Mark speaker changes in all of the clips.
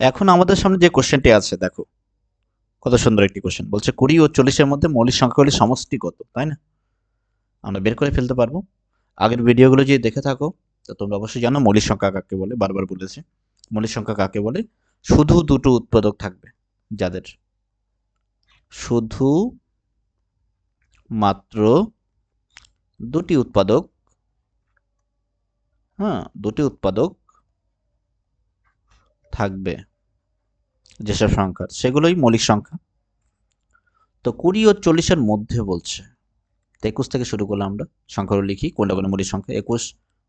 Speaker 1: এখন আমাদের সামনে যে কোশ্চেনটি আছে, দেখো। কত সুন্দর একটি কোশ্চেন বলছে, কুড়ি ও চল্লিশের মধ্যে মৌলিক সংখ্যাগুলি সমষ্টি কত, তাই না? আমরা বের করে ফেলতে পারব। আগের ভিডিওগুলো যদি দেখে থাকো, তো তোমরা অবশ্যই জানো মৌলিক সংখ্যা কাকে বলে, বারবার বলেছি। মৌলিক সংখ্যা কাকে বলে? শুধু দুটো উৎপাদক থাকবে যাদের। শুধু মাত্র দুটি উৎপাদক। হ্যাঁ দুটি উৎপাদক থাকবে। যেসব সংখ্যার সেগুলোই মৌলিক সংখ্যা। তো কুড়ি ও চল্লিশের মধ্যে বলছে একুশ থেকে শুরু করলাম আমরা সংখ্যাগুলো লিখি কোনটা কোনো মৌলিক সংখ্যা? একুশ,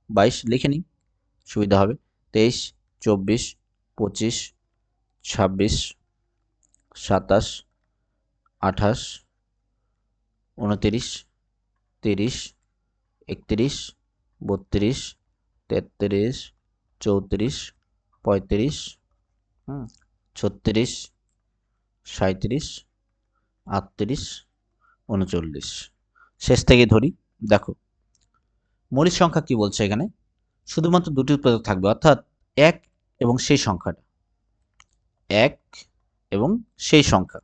Speaker 1: বাইশ, লিখে নিই, সুবিধা হবে। তেইশ, চব্বিশ, পঁচিশ, ছাব্বিশ, সাতাশ, আঠাশ, উনতিরিশ, তিরিশ, একত্রিশ, বত্রিশ, তেত্রিশ, চৌত্রিশ, পঁয়ত্রিশ, হুম। ছত্রিশ সাঁত্রিশ আটত্রিশ, উনচল্লিশ। শেষ থেকে ধরি, দেখো, মৌলিক সংখ্যা কি বলছে এখানে? শুধুমাত্র দুটি উৎপাদক থাকবে, অর্থাৎ এক এবং সেই সংখ্যাটা। এক এবং সেই সংখ্যা।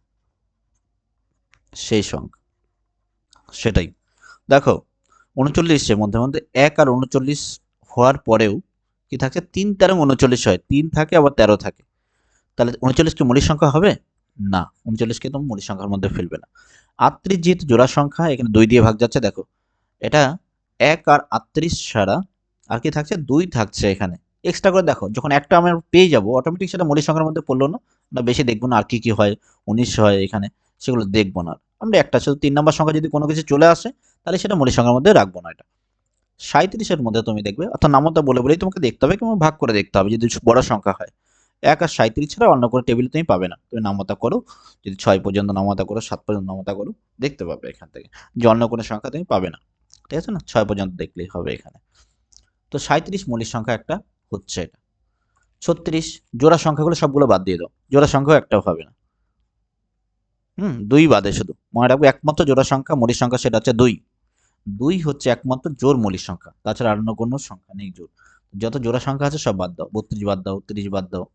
Speaker 1: সেই সংখ্যা। সেটাই। দেখো, উনচল্লিশের মধ্যে মধ্যে এক আর উনচল্লিশ হওয়ার পরেও কি থাকে? তিন তেরো উনচল্লিশ হয়। তিন থাকে, আবার তেরো থাকে। তাহলে উনচল্লিশ কি মৌলিক সংখ্যা হবে? না উনচল্লিশকে তুমি মৌলিক সংখ্যার মধ্যে ফেলবে না। আটত্রিশ যেহেতু জোড়া সংখ্যা এখানে দুই দিয়ে ভাগ যাচ্ছে, দেখো। এটা এক আর আটত্রিশ ছাড়া আর কি থাকছে? দুই থাকছে এখানে। এক্সট্রা করে দেখো, যখন একটা আমরা পেয়ে যাব অটোমেটিক সেটা মৌলিক সংখ্যার মধ্যে পড়ল না। না বেশি দেখব না আর কি কি হয়, উনিশ হয় এখানে, সেগুলো দেখব না আমরা একটা, শুধু তিন নম্বর সংখ্যা যদি কোনো কিছু চলে আসে, তাহলে সেটা মৌলিক সংখ্যার মধ্যে রাখব না এটা। সাঁত্রিশের মধ্যে তুমি দেখবে, অর্থাৎ নামতা বলে বলেই তোমাকে দেখতে হবে কিংবা ভাগ করে দেখতে হবে, যদি বড় সংখ্যা হয়। এক আর সাঁত্রিশ ছাড়া অন্য কোনো টেবিলে তুমি পাবে না। তুমি নামতা করো, যদি ছয় পর্যন্ত নামতা করো, সাত পর্যন্ত নামতা করো, দেখতে পাবে এখান থেকে। যে অন্য কোনো সংখ্যা তুমি পাবে না। ঠিক আছে না? ছয় পর্যন্ত দেখলেই হবে এখানে। তো সাঁত্রিশ মৌলিক সংখ্যা একটা হচ্ছে এটা। ছত্রিশ, জোড়া সংখ্যাগুলো সবগুলো বাদ দিয়ে দাও। জোড়া সংখ্যাও একটাও হবে না। হুম, দুই বাদে শুধু। মনে রাখব একমাত্র জোড়া সংখ্যা, মৌলিক সংখ্যা সেটা হচ্ছে দুই। দুই হচ্ছে একমাত্র জোর মৌলিক সংখ্যা। তাছাড়া অন্য কোনো সংখ্যা নেই জোর যত জোড়া সংখ্যা আছে সব বাদ দাও। বত্রিশ বাদ দাও, তিরিশ বাদ দাও।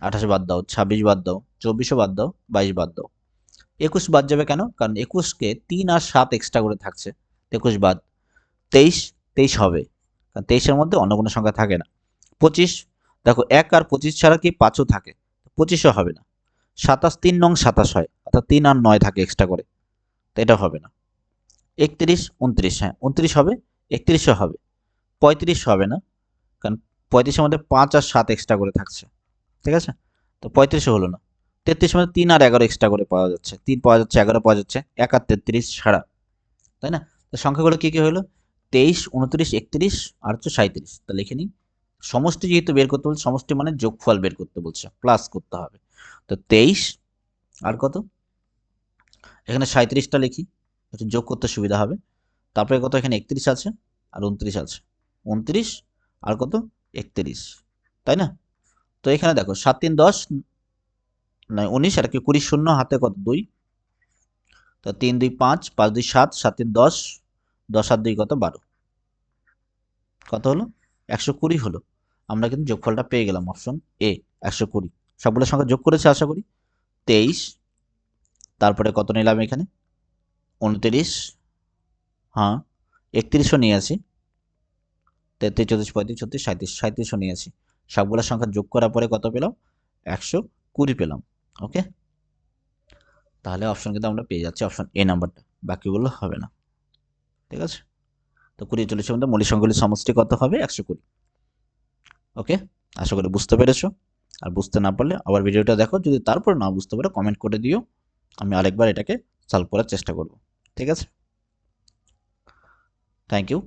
Speaker 1: আঠাশ বাদ দাও, ছাব্বিশ বাদ দাও, চব্বিশও বাদ দাও, বাইশ বাদ দাও। একুশ বাদ যাবে কেন? কারণ একুশকে তিন আর সাত এক্সট্রা করে থাকছে। একুশ বাদ, তেইশ তেইশ হবে। কারণ তেইশের মধ্যে অন্য কোনো সংখ্যা থাকে না। পঁচিশ, দেখো এক আর পঁচিশ ছাড়া কি পাঁচও থাকে? পঁচিশও হবে না। সাতাশ তিন নং সাতাশ হয়, অর্থাৎ তিন আর নয় থাকে এক্সট্রা করে। তো এটা হবে না। একত্রিশ, উনত্রিশ হ্যাঁ উনত্রিশ হবে, একত্রিশও হবে। পঁয়ত্রিশ হবে না। কারণ পঁয়ত্রিশের মধ্যে পাঁচ আর সাত এক্সট্রা করে থাকছে। ঠিক আছে? তো পঁয়ত্রিশও হলো না। তেত্রিশের মানে তিন আর এগারো এক্সট্রা করে পাওয়া যাচ্ছে। তিন পাওয়া যাচ্ছে, এগারো পাওয়া যাচ্ছে, এক আর তেত্রিশ ছাড়া। তাই না? তো সংখ্যাগুলো কী কী হলো? তেইশ, উনত্রিশ, একত্রিশ, আর হচ্ছে সাঁত্রিশ তা লিখে নিই। সমষ্টি যেহেতু বের করতে বলছে, সমষ্টি মানে যোগফল বের করতে বলছে প্লাস করতে হবে। তো তেইশ, আর কত? এখানে সাঁত্রিশটা লিখি, একটু যোগ করতে সুবিধা হবে। তারপরে কত? এখানে একত্রিশ আছে, আর উনত্রিশ আছে। উনত্রিশ, আর কত? একত্রিশ। তাই না? তো এখানে দেখো, সাত তিন দশ, নয় উনিশ, আর কি কুড়ি শূন্য, হাতে কত? দুই। তো তিন দুই পাঁচ পাঁচ দুই সাত সাত তিন দশ দশ আর দুই কত? বারো। কত হলো? একশো কুড়ি হলো। আমরা কিন্তু যোগফলটা পেয়ে গেলাম অপশন এ একশো কুড়ি। সবগুলো সংখ্যা যোগ করেছে আশা করি। তেইশ, তারপরে কত নিলাম এখানে? উনত্রিশ হ্যাঁ একত্রিশও নিয়ে আসি। তেত্রিশ, চৌত্রিশ, পঁয়ত্রিশ, ছত্রিশ সাঁত্রিশ সাঁত্রিশও নিয়ে আসি। সবগুলো সংখ্যা যোগ করার পরে কত পেলাম? একশো কুড়ি পেলাম ওকে তাহলে অপশন কিন্তু আমরা পেয়ে যাচ্ছি অপশন এ নাম্বারটা বাকিগুলো হবে না, ঠিক আছে? তো কুড়ি চল্লিশের মধ্যে মৌলিক সংখ্যাগুলির সমষ্টি কত হবে? একশো কুড়ি ওকে আশা করি বুঝতে পেরেছ, আর বুঝতে না পারলে আবার ভিডিওটা দেখো, যদি তারপর না বুঝতে পারো কমেন্ট করে দিও, আমি আরেকবার এটাকে সলভ করার চেষ্টা করব, ঠিক আছে? Thank you